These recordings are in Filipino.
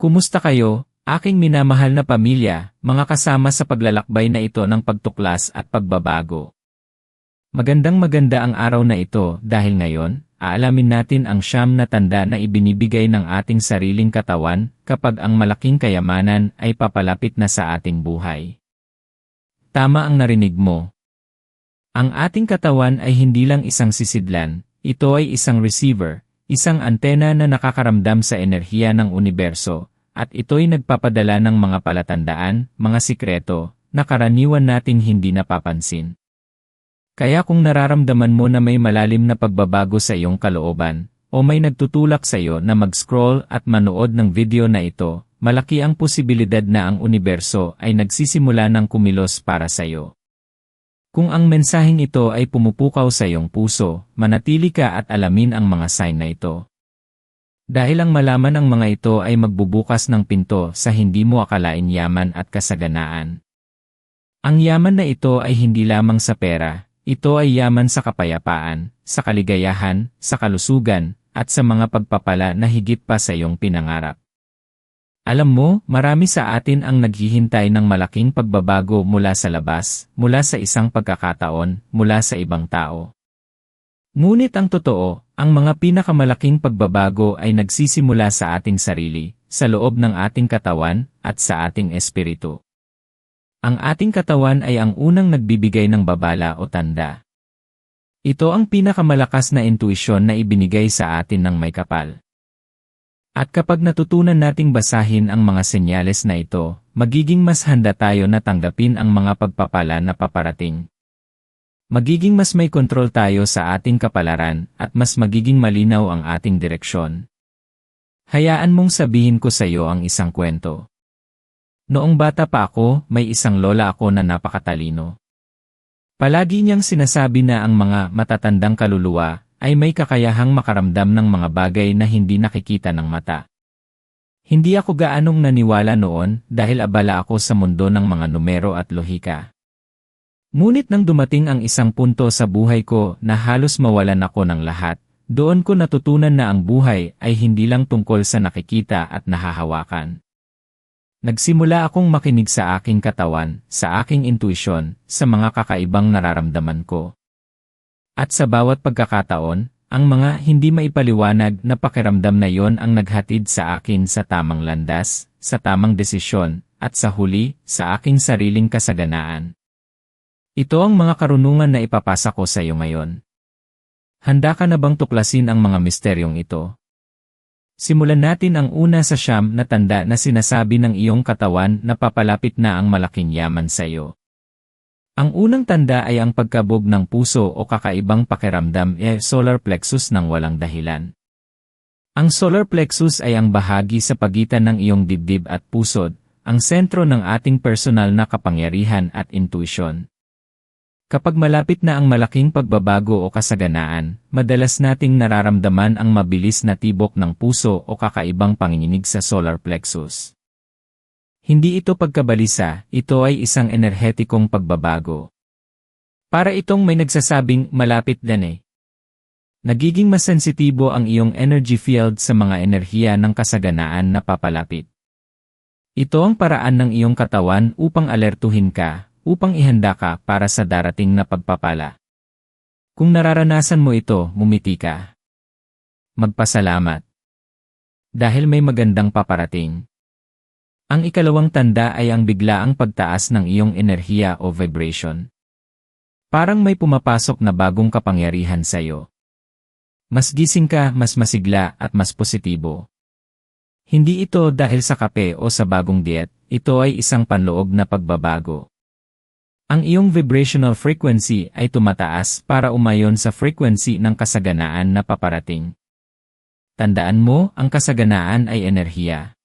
Kumusta kayo, aking minamahal na pamilya, mga kasama sa paglalakbay na ito ng pagtuklas at pagbabago. Magandang maganda ang araw na ito dahil ngayon, aalamin natin ang siyam na tanda na ibinibigay ng ating sariling katawan kapag ang malaking kayamanan ay papalapit na sa ating buhay. Tama ang narinig mo. Ang ating katawan ay hindi lang isang sisidlan, ito ay isang receiver, isang antena na nakakaramdam sa enerhiya ng universo, at ito'y nagpapadala ng mga palatandaan, mga sikreto, na karaniwan nating hindi napapansin. Kaya kung nararamdaman mo na may malalim na pagbabago sa iyong kalooban, o may nagtutulak sa iyo na mag-scroll at manood ng video na ito, malaki ang posibilidad na ang universo ay nagsisimula ng kumilos para sa iyo. Kung ang mensaheng ito ay pumupukaw sa iyong puso, manatili ka at alamin ang mga sign na ito. Dahil ang malaman ang mga ito ay magbubukas ng pinto sa hindi mo akalain yaman at kasaganaan. Ang yaman na ito ay hindi lamang sa pera, ito ay yaman sa kapayapaan, sa kaligayahan, sa kalusugan, at sa mga pagpapala na higit pa sa iyong pinangarap. Alam mo, marami sa atin ang naghihintay ng malaking pagbabago mula sa labas, mula sa isang pagkakataon, mula sa ibang tao. Ngunit ang totoo, ang mga pinakamalaking pagbabago ay nagsisimula sa ating sarili, sa loob ng ating katawan, at sa ating espiritu. Ang ating katawan ay ang unang nagbibigay ng babala o tanda. Ito ang pinakamalakas na intuisyon na ibinigay sa atin ng may kapal. At kapag natutunan nating basahin ang mga senyales na ito, magiging mas handa tayo na tanggapin ang mga pagpapala na paparating. Magiging mas may kontrol tayo sa ating kapalaran at mas magiging malinaw ang ating direksyon. Hayaan mong sabihin ko sa iyo ang isang kwento. Noong bata pa ako, may isang lola ako na napakatalino. Palagi niyang sinasabi na ang mga matatandang kaluluwa ay may kakayahang makaramdam ng mga bagay na hindi nakikita ng mata. Hindi ako gaanong naniwala noon dahil abala ako sa mundo ng mga numero at lohika. Ngunit nang dumating ang isang punto sa buhay ko na halos mawalan ako ng lahat, doon ko natutunan na ang buhay ay hindi lang tungkol sa nakikita at nahahawakan. Nagsimula akong makinig sa aking katawan, sa aking intuisyon, sa mga kakaibang nararamdaman ko. At sa bawat pagkakataon, ang mga hindi maipaliwanag na pakiramdam na yon ang naghatid sa akin sa tamang landas, sa tamang desisyon, at sa huli, sa aking sariling kasaganaan. Ito ang mga karunungan na ipapasa ko sa iyo ngayon. Handa ka na bang tuklasin ang mga misteryong ito? Simulan natin ang una sa siyam na tanda na sinasabi ng iyong katawan na papalapit na ang malaking yaman sa iyo. Ang unang tanda ay ang pagkabog ng puso o kakaibang pakiramdam e solar plexus ng walang dahilan. Ang solar plexus ay ang bahagi sa pagitan ng iyong dibdib at pusod, ang sentro ng ating personal na kapangyarihan at intuisyon. Kapag malapit na ang malaking pagbabago o kasaganaan, madalas nating nararamdaman ang mabilis na tibok ng puso o kakaibang panginginig sa solar plexus. Hindi ito pagkabalisa, ito ay isang enerhetikong pagbabago. Para itong may nagsasabing malapit din eh. Nagiging mas sensitibo ang iyong energy field sa mga enerhiya ng kasaganaan na papalapit. Ito ang paraan ng iyong katawan upang alertuhin ka, upang ihanda ka para sa darating na pagpapala. Kung nararanasan mo ito, mumiti ka. Magpasalamat. Dahil may magandang paparating. Ang ikalawang tanda ay ang biglaang pagtaas ng iyong enerhiya o vibration. Parang may pumapasok na bagong kapangyarihan sa iyo. Mas gising ka, mas masigla at mas positibo. Hindi ito dahil sa kape o sa bagong diet, ito ay isang panloob na pagbabago. Ang iyong vibrational frequency ay tumataas para umayon sa frequency ng kasaganaan na paparating. Tandaan mo, ang kasaganaan ay enerhiya.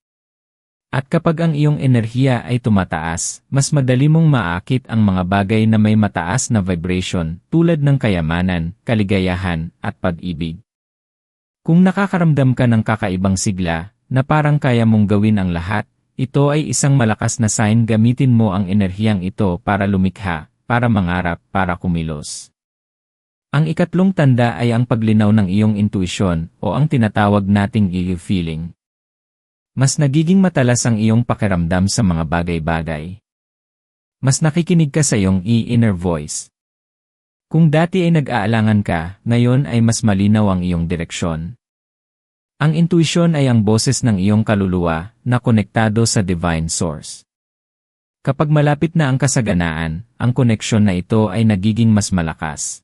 At kapag ang iyong enerhiya ay tumataas, mas madali mong maakit ang mga bagay na may mataas na vibration tulad ng kayamanan, kaligayahan, at pag-ibig. Kung nakakaramdam ka ng kakaibang sigla, na parang kaya mong gawin ang lahat, ito ay isang malakas na sign gamitin mo ang enerhiyang ito para lumikha, para mangarap, para kumilos. Ang ikatlong tanda ay ang paglinaw ng iyong intuisyon o ang tinatawag nating iyong feeling. Mas nagiging matalas ang iyong pakiramdam sa mga bagay-bagay. Mas nakikinig ka sa iyong i-inner voice. Kung dati ay nag-aalangan ka, ngayon ay mas malinaw ang iyong direksyon. Ang intuition ay ang boses ng iyong kaluluwa na konektado sa divine source. Kapag malapit na ang kasaganaan, ang koneksyon na ito ay nagiging mas malakas.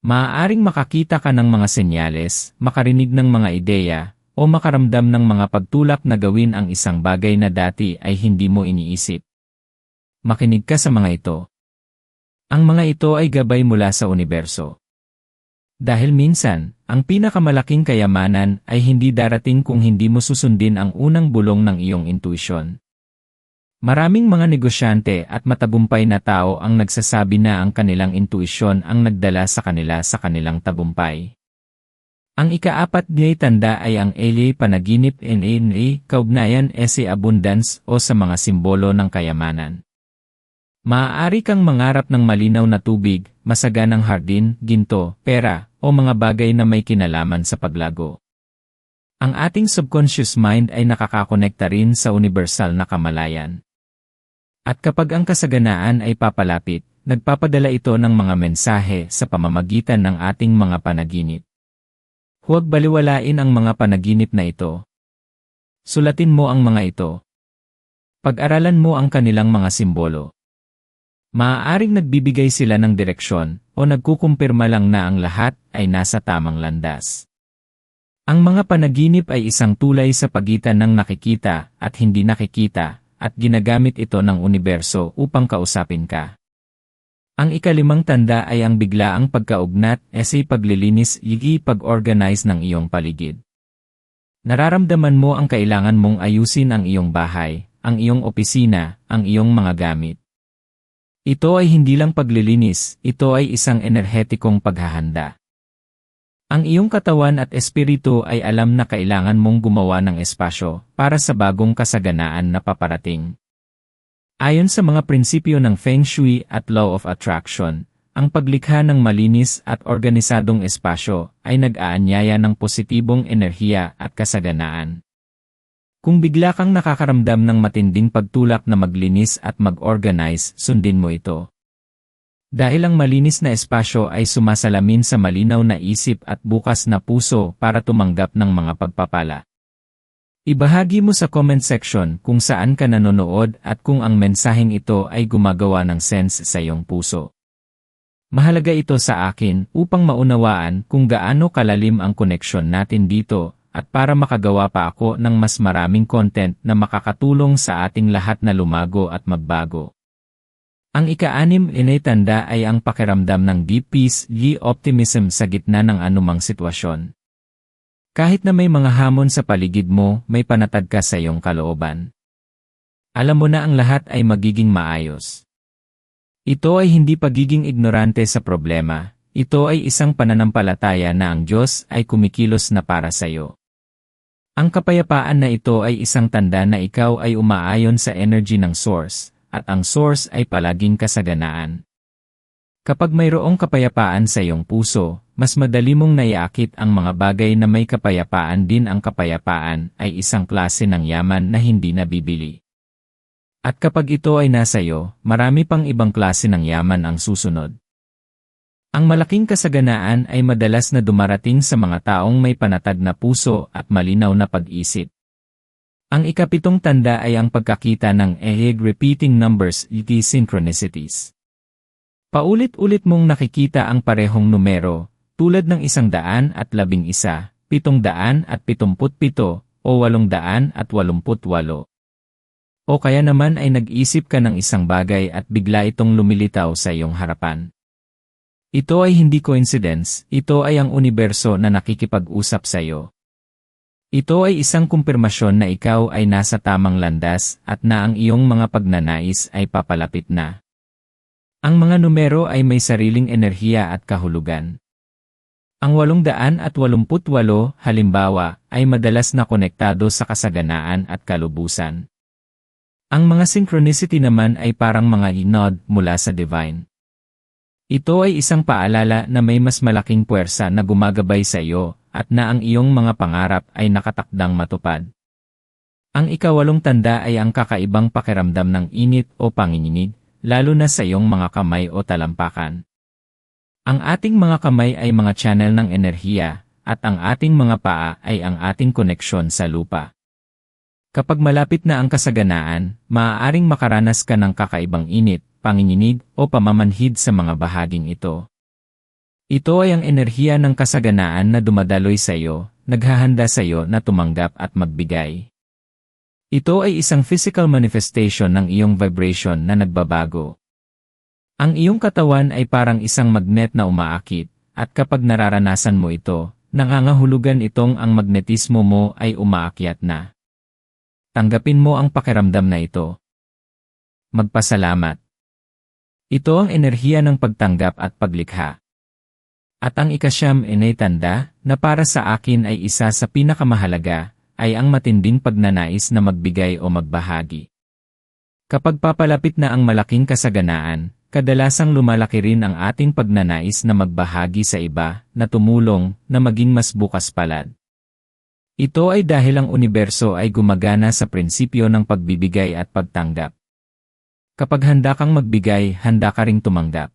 Maaaring makakita ka ng mga senyales, makarinig ng mga ideya, o makaramdam ng mga pagtulak na gawin ang isang bagay na dati ay hindi mo iniisip. Makinig ka sa mga ito. Ang mga ito ay gabay mula sa universo. Dahil minsan, ang pinakamalaking kayamanan ay hindi darating kung hindi mo susundin ang unang bulong ng iyong intuition. Maraming mga negosyante at matagumpay na tao ang nagsasabi na ang kanilang intuisyon ang nagdala sa kanila sa kanilang tagumpay. Ang ikaapat niya'y tanda ay ang LA panaginip NNA kaugnayan ese abundance o sa mga simbolo ng kayamanan. Maaari kang mangarap ng malinaw na tubig, masaganang hardin, ginto, pera, o mga bagay na may kinalaman sa paglago. Ang ating subconscious mind ay nakakakonekta rin sa universal na kamalayan. At kapag ang kasaganaan ay papalapit, nagpapadala ito ng mga mensahe sa pamamagitan ng ating mga panaginip. Huwag baliwalain ang mga panaginip na ito. Sulatin mo ang mga ito. Pag-aralan mo ang kanilang mga simbolo. Maaaring nagbibigay sila ng direksyon o nagkukumpirma lang na ang lahat ay nasa tamang landas. Ang mga panaginip ay isang tulay sa pagitan ng nakikita at hindi nakikita at ginagamit ito ng universo upang kausapin ka. Ang ikalimang tanda ay ang biglaang pagkaugnat esi paglilinis igi pag-organize ng iyong paligid. Nararamdaman mo ang kailangan mong ayusin ang iyong bahay, ang iyong opisina, ang iyong mga gamit. Ito ay hindi lang paglilinis, ito ay isang enerhetikong paghahanda. Ang iyong katawan at espiritu ay alam na kailangan mong gumawa ng espasyo para sa bagong kasaganaan na paparating. Ayon sa mga prinsipyo ng Feng Shui at Law of Attraction, ang paglikha ng malinis at organisadong espasyo ay nag-aanyaya ng positibong enerhiya at kasaganaan. Kung bigla kang nakakaramdam ng matinding pagtulak na maglinis at mag-organize, sundin mo ito. Dahil ang malinis na espasyo ay sumasalamin sa malinaw na isip at bukas na puso para tumanggap ng mga pagpapala. Ibahagi mo sa comment section kung saan ka nanonood at kung ang mensaheng ito ay gumagawa ng sense sa iyong puso. Mahalaga ito sa akin upang maunawaan kung gaano kalalim ang koneksyon natin dito at para makagawa pa ako ng mas maraming content na makakatulong sa ating lahat na lumago at magbago. Ang ika-anim inay tanda ay ang pakiramdam ng deep peace, ye optimism sa gitna ng anumang sitwasyon. Kahit na may mga hamon sa paligid mo, may panatag ka sa iyong kalooban. Alam mo na ang lahat ay magiging maayos. Ito ay hindi pagiging ignorante sa problema, ito ay isang pananampalataya na ang Diyos ay kumikilos na para sa iyo. Ang kapayapaan na ito ay isang tanda na ikaw ay umaayon sa energy ng source, at ang source ay palaging kasaganaan. Kapag mayroong kapayapaan sa iyong puso, mas madali mong naiakit ang mga bagay na may kapayapaan din ang kapayapaan ay isang klase ng yaman na hindi nabibili. At kapag ito ay nasa iyo, marami pang ibang klase ng yaman ang susunod. Ang malaking kasaganaan ay madalas na dumarating sa mga taong may panatag na puso at malinaw na pag-isip. Ang ikapitong tanda ay ang pagkakita ng ehig repeating numbers ET synchronicities. Paulit-ulit mong nakikita ang parehong numero, tulad ng isang daan at labing isa, pitong daan at pitumput pito, o walong daan at walumput walo. O kaya naman ay nag-isip ka ng isang bagay at bigla itong lumilitaw sa iyong harapan. Ito ay hindi coincidence, ito ay ang universo na nakikipag-usap sa iyo. Ito ay isang kumpirmasyon na ikaw ay nasa tamang landas at na ang iyong mga pagnanais ay papalapit na. Ang mga numero ay may sariling enerhiya at kahulugan. Ang 888 halimbawa ay madalas na konektado sa kasaganaan at kalubusan. Ang mga synchronicity naman ay parang mga inod mula sa divine. Ito ay isang paalala na may mas malaking puwersa na gumagabay sa iyo at na ang iyong mga pangarap ay nakatakdang matupad. Ang ikawalong tanda ay ang kakaibang pakiramdam ng init o panginginig, lalo na sa iyong mga kamay o talampakan. Ang ating mga kamay ay mga channel ng enerhiya, at ang ating mga paa ay ang ating koneksyon sa lupa. Kapag malapit na ang kasaganaan, maaaring makaranas ka ng kakaibang init, panginginig o pamamanhid sa mga bahaging ito. Ito ay ang enerhiya ng kasaganaan na dumadaloy sa iyo, naghahanda sa iyo na tumanggap at magbigay. Ito ay isang physical manifestation ng iyong vibration na nagbabago. Ang iyong katawan ay parang isang magnet na umaakit, at kapag nararanasan mo ito, nangangahulugan itong ang magnetismo mo ay umaakyat na. Tanggapin mo ang pakiramdam na ito. Magpasalamat. Ito ang enerhiya ng pagtanggap at paglikha. At ang ikasyam tanda na para sa akin ay isa sa pinakamahalaga ay ang matinding pagnanais na magbigay o magbahagi. Kapag papalapit na ang malaking kasaganaan, kadalasang lumalaki rin ang ating pagnanais na magbahagi sa iba, na tumulong, na maging mas bukas palad. Ito ay dahil ang universo ay gumagana sa prinsipyo ng pagbibigay at pagtanggap. Kapag handa kang magbigay, handa ka ring tumanggap.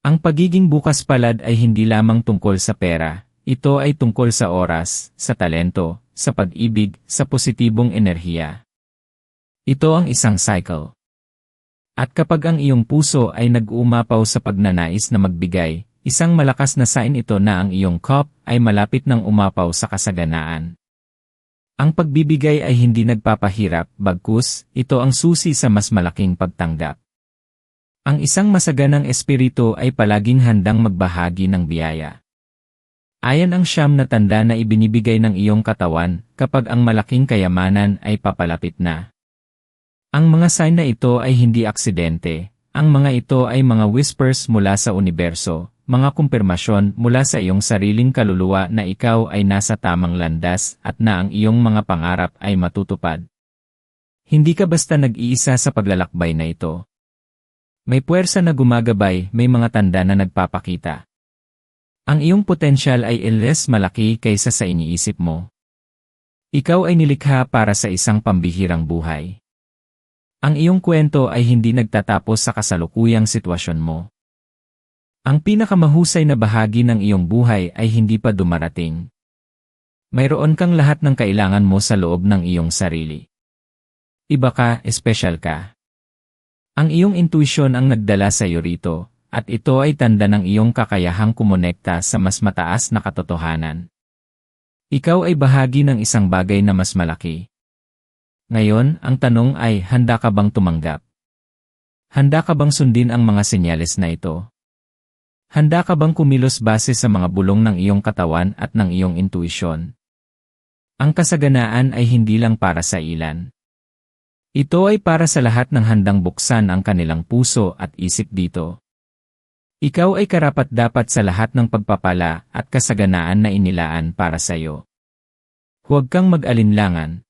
Ang pagiging bukas palad ay hindi lamang tungkol sa pera, ito ay tungkol sa oras, sa talento, sa pag-ibig, sa positibong enerhiya. Ito ang isang cycle. At kapag ang iyong puso ay nag-uumapaw sa pagnanais na magbigay, isang malakas na sign ito na ang iyong cup ay malapit ng umapaw sa kasaganaan. Ang pagbibigay ay hindi nagpapahirap, bagkus, ito ang susi sa mas malaking pagtanggap. Ang isang masaganang espiritu ay palaging handang magbahagi ng biyaya. Ayan ang siyam na tanda na ibinibigay ng iyong katawan kapag ang malaking kayamanan ay papalapit na. Ang mga sign na ito ay hindi aksidente, ang mga ito ay mga whispers mula sa universo, mga kumpirmasyon mula sa iyong sariling kaluluwa na ikaw ay nasa tamang landas at na ang iyong mga pangarap ay matutupad. Hindi ka basta nag-iisa sa paglalakbay na ito. May puwersa na gumagabay, may mga tanda na nagpapakita. Ang iyong potensyal ay iles malaki kaysa sa iniisip mo. Ikaw ay nilikha para sa isang pambihirang buhay. Ang iyong kwento ay hindi nagtatapos sa kasalukuyang sitwasyon mo. Ang pinakamahusay na bahagi ng iyong buhay ay hindi pa dumarating. Mayroon kang lahat ng kailangan mo sa loob ng iyong sarili. Iba ka, espesyal ka. Ang iyong intuisyon ang nagdala sa iyo rito, at ito ay tanda ng iyong kakayahang kumonekta sa mas mataas na katotohanan. Ikaw ay bahagi ng isang bagay na mas malaki. Ngayon, ang tanong ay, handa ka bang tumanggap? Handa ka bang sundin ang mga senyales na ito? Handa ka bang kumilos base sa mga bulong ng iyong katawan at ng iyong intuisyon? Ang kasaganaan ay hindi lang para sa ilan. Ito ay para sa lahat ng handang buksan ang kanilang puso at isip dito. Ikaw ay karapat-dapat sa lahat ng pagpapala at kasaganaan na inilaan para sa iyo. Huwag kang mag-alinlangan.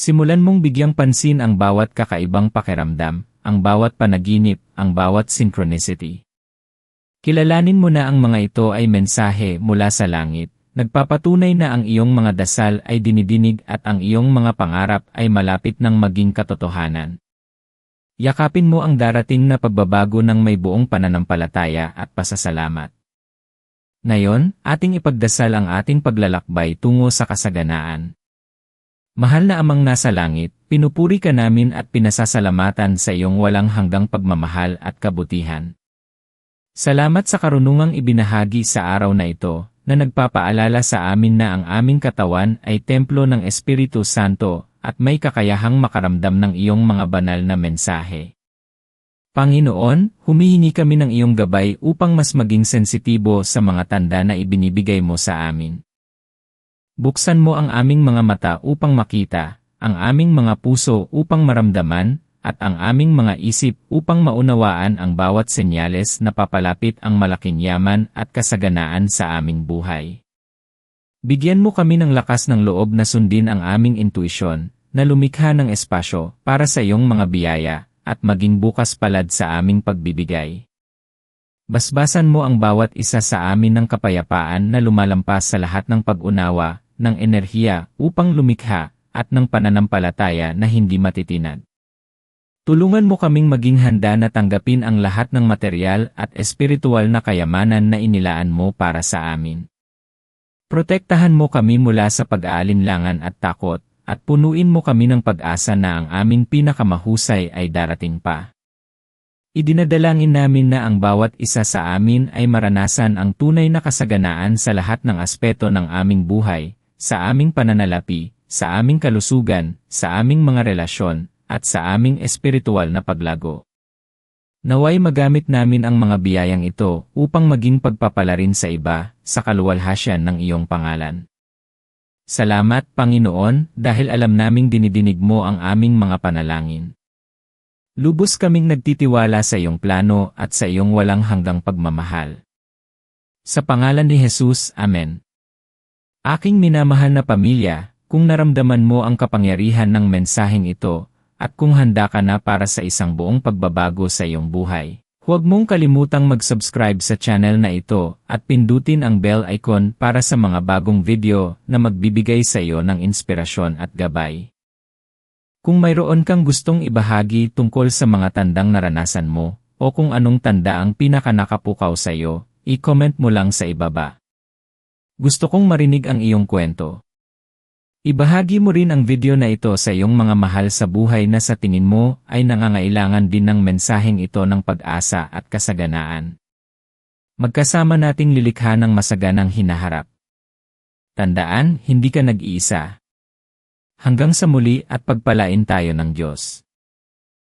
Simulan mong bigyang pansin ang bawat kakaibang pakiramdam, ang bawat panaginip, ang bawat synchronicity. Kilalanin mo na ang mga ito ay mensahe mula sa langit, nagpapatunay na ang iyong mga dasal ay dinidinig at ang iyong mga pangarap ay malapit ng maging katotohanan. Yakapin mo ang darating na pagbabago ng may buong pananampalataya at pasasalamat. Ngayon, ating ipagdasal ang ating paglalakbay tungo sa kasaganaan. Mahal na amang nasa langit, pinupuri ka namin at pinasasalamatan sa iyong walang hanggang pagmamahal at kabutihan. Salamat sa karunungang ibinahagi sa araw na ito, na nagpapaalala sa amin na ang aming katawan ay templo ng Espiritu Santo at may kakayahang makaramdam ng iyong mga banal na mensahe. Panginoon, humihingi kami ng iyong gabay upang mas maging sensitibo sa mga tanda na ibinibigay mo sa amin. Buksan mo ang aming mga mata upang makita, ang aming mga puso upang maramdaman, at ang aming mga isip upang maunawaan ang bawat senyales na papalapit ang malaking yaman at kasaganaan sa aming buhay. Bigyan mo kami ng lakas ng loob na sundin ang aming intuisyon, na lumikha ng espasyo para sa iyong mga biyaya, at maging bukas palad sa aming pagbibigay. Basbasan mo ang bawat isa sa amin ng kapayapaan na lumalampas sa lahat ng pag-unawa, ng enerhiya, upang lumikha, at ng pananampalataya na hindi matitinag. Tulungan mo kaming maging handa na tanggapin ang lahat ng material at espiritual na kayamanan na inilaan mo para sa amin. Protektahan mo kami mula sa pag-aalinlangan at takot, at punuin mo kami ng pag-asa na ang aming pinakamahusay ay darating pa. Idinadalangin namin na ang bawat isa sa amin ay maranasan ang tunay na kasaganaan sa lahat ng aspeto ng aming buhay, sa aming pananalapi, sa aming kalusugan, sa aming mga relasyon, at sa aming espiritual na paglago. Naway magamit namin ang mga biyayang ito upang maging pagpapala rin sa iba sa kaluwalhasyan ng iyong pangalan. Salamat, Panginoon, dahil alam naming dinidinig mo ang aming mga panalangin. Lubos kaming nagtitiwala sa iyong plano at sa iyong walang hanggang pagmamahal. Sa pangalan ni Jesus, Amen. Aking minamahal na pamilya, kung naramdaman mo ang kapangyarihan ng mensaheng ito, at kung handa ka na para sa isang buong pagbabago sa iyong buhay, huwag mong kalimutang mag-subscribe sa channel na ito at pindutin ang bell icon para sa mga bagong video na magbibigay sa iyo ng inspirasyon at gabay. Kung mayroon kang gustong ibahagi tungkol sa mga tandang naranasan mo, o kung anong tanda ang pinakanakapukaw sa iyo, i-comment mo lang sa ibaba. Gusto kong marinig ang iyong kwento. Ibahagi mo rin ang video na ito sa iyong mga mahal sa buhay na sa tingin mo ay nangangailangan din ng mensaheng ito ng pag-asa at kasaganaan. Magkasama nating lilikha ng masaganang hinaharap. Tandaan, hindi ka nag-iisa. Hanggang sa muli at pagpalain tayo ng Diyos.